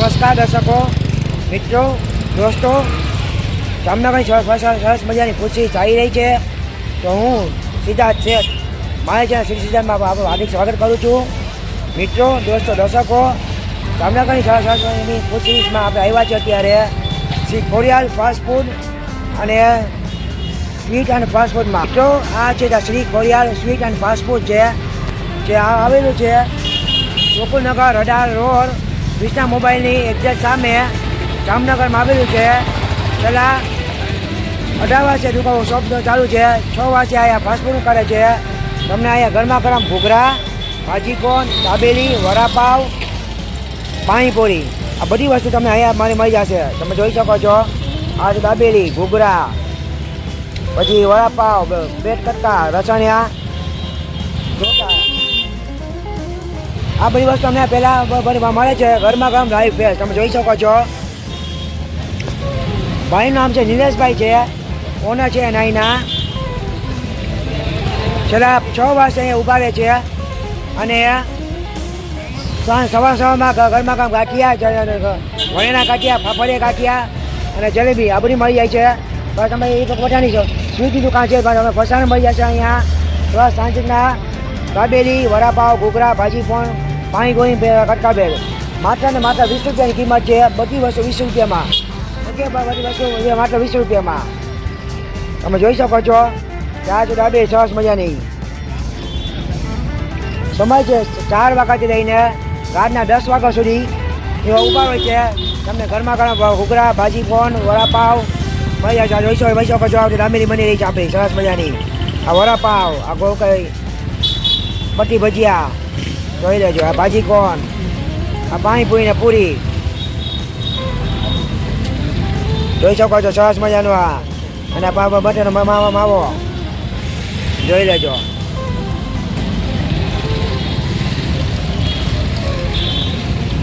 નમસ્કાર દર્શકો, મિત્રો, દોસ્તો, જામનગરની સરસ સરસ મજાની ખુશી ચાલી રહી છે. તો હું સિદ્ધાર્થ છે. મારે છે શ્રી સિદ્ધાર્થમાં આપણું હાર્દિક સ્વાગત કરું છું. મિત્રો, દોસ્તો, દર્શકો, જામનગરની સરસ સરસ મજાની ખુશીમાં આપણે આવ્યા છે અત્યારે. શ્રી કોરિયાલ ફાસ્ટ ફૂડ અને સ્વીટ એન્ડ ફાસ્ટ ફૂડમાં. મિત્રો આ છે Shri Koriyal sweet and fast food છે. જે આવેલું છે. Gokulnagar radar road. કૃષ્ણા મોબાઈલની એક્ઝેક્ટ સામે જામનગરમાં આવેલું છે. પહેલાં અઢાર વાગે દુકાનો શોપ ચાલુ છે. છ વાગે અહીંયા ફાસ્ટફૂડ કરે છે. તમને અહીંયા ગરમા ગરમ ઘૂઘરા ભાજીકોન દાબેલી, વડાપાવ, પાણીપુરી આ બધી વસ્તુ તમને અહીંયા મારી મળી જશે. તમે જોઈ શકો છો. આ છે દાબેલી, ઘૂઘરા, પછી વડાપાવ બેટ કટકા રસણિયા જોતા આ બધી વસ્તુ અમને પહેલાં મળે છે. ઘરમાં ગરમ લાઈવ ફેસ તમે જોઈ શકો છો. ભાઈનું નામ છે નિલેશભાઈ છે. ઓનર છે નાઈના છેલ્લા છ વર્ષ અહીંયા ઊભા રહે છે. અને સવાર સવારમાં ઘરમાં કામ ગાંઠિયા વણેના ગાંઠિયા ફાફડિયા ગાંઠિયા અને જલેબી આ બધી મળી જાય છે. બસ તમે એ પોતાની છો. સ્વીટની દુકાન છે તમે ફસાણ મળી જશે અહીંયા. બસ સાંજના દાબેલી વડાપાવ, ઘૂઘરા, ભાજી પણ પાણી ગોળી કટકા બેગ માત્ર ને માત્ર વીસ રૂપિયાની કિંમત છે. બધી વસ્તુ વીસ રૂપિયામાં. ઓકે બધી વસ્તુ માત્ર વીસ રૂપિયામાં. તમે જોઈ શકો છો કે આ ડાબે સરસ મજાની. સમય છે ચાર વાગ્યાથી લઈને રાતના દસ વાગ્યા સુધી. એવા ઊભા હોય છે. તમને ઘરમાં ઘણા ઘૂઘરા, ભાજી, ફોન, વડાપાવ મળી જાય છે. આ જોઈ શકો છો. દાબેલી બની રહી છે આપણી. સરસ મજાની. આ વડાપાવ, આ ગોળ કઈ ભજીયા જોઈ લેજો, આ ભાજી કોણ? આ પાણીપુરી ને પૂરી. જોઈ શકો છો, સરસ મજાનું આ. અને આ બટર માવો માવો જોઈ લેજો.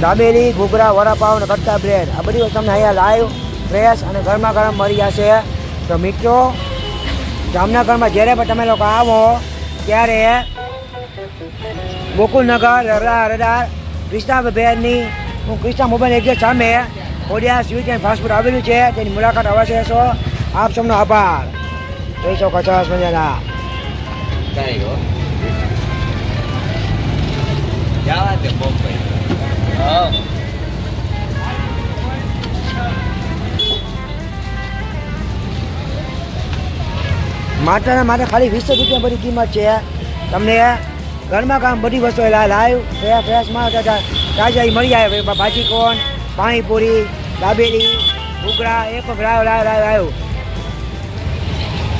દાબેલી, ઘૂઘરા, વડાપાવ અને કટકા બ્રેડ. આ બધી વસ્તુ તમને અહીંયા લાઈવ, ફ્રેશ અને ગરમા ગરમ મળી જશે. તો મિત્રો, જામનગરમાં જ્યારે પણ તમે લોકો આવો, ત્યારે ગોકુલનગર રડા રડાર ક્રિષ્ના ભેરની હું ક્રિષ્ના મોબાઈલ એક્ઝેક્ટ સામે ખોડિયા સ્વીટ એન્ડ ફાસ્ટફૂડ આવેલું છે. તેની મુલાકાત અવશ્ય લેશો. આપ સૌનો આભાર. જોઈ શકો છો સરસ મજાના. માટે Llámate, Pompe. No. માત્ર ને માત્ર ખાલી વીસ રૂપિયા બધી કિંમત છે. તમને ઘરમાં કામ બધી વસ્તુ લાઈવ ફ્રેશ ફ્રેશમાં તાજા મળી જાય ભાજી કોણ પાણીપુરી, દાબેલી, ઘૂઘરા એક લાવ લાવ લાવ લાવ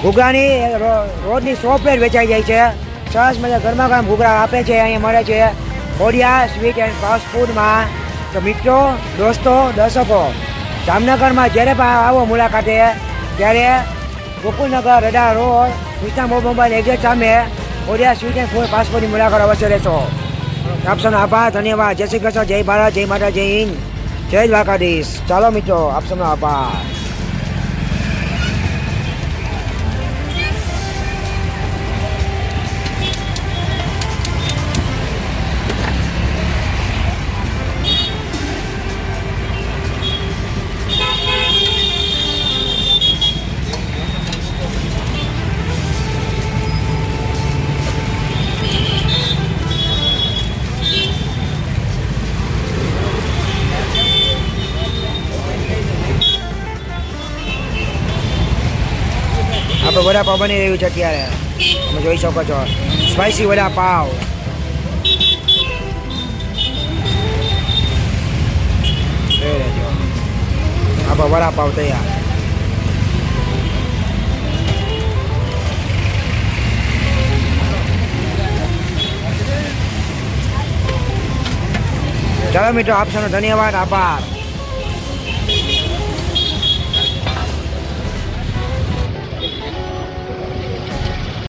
ઘૂઘરાની રોજની સો પ્લેટ વેચાઈ જાય છે. સરસ મજા ઘરમાં કામ ઘૂઘરા આપે છે, અહીંયા મળે છે. ખોડિયા સ્વીટ એન્ડ ફાસ્ટ ફૂડમાં. તો મિત્રો, દોસ્તો, દર્શકો, જામનગરમાં જ્યારે પણ આવો મુલાકાતે, ત્યારે Gokulnagar Rada road, Krishna mobile exact સામે ઓડિયા સ્વીટ એન્ડ ફૂડ પાસપોર્ટની મુલાકાત અવશ્ય લેશો. આપસોનો આભાર, ધન્યવાદ. જય શ્રી કૃષ્ણ, જય ભારત, જય માતા, જય હિન્દ. જય દ્વારકાધીશ. ચાલો મિત્રો, આપસોનો આભાર. આપણે વડાપાવ બની રહ્યું છે અત્યારે. તમે જોઈ શકો છો. સ્પાઇસી વડાપાવ આપણે વડાપાવ તૈયાર. ચાલો મિત્રો આપ સૌનો ધન્યવાદ. આભાર.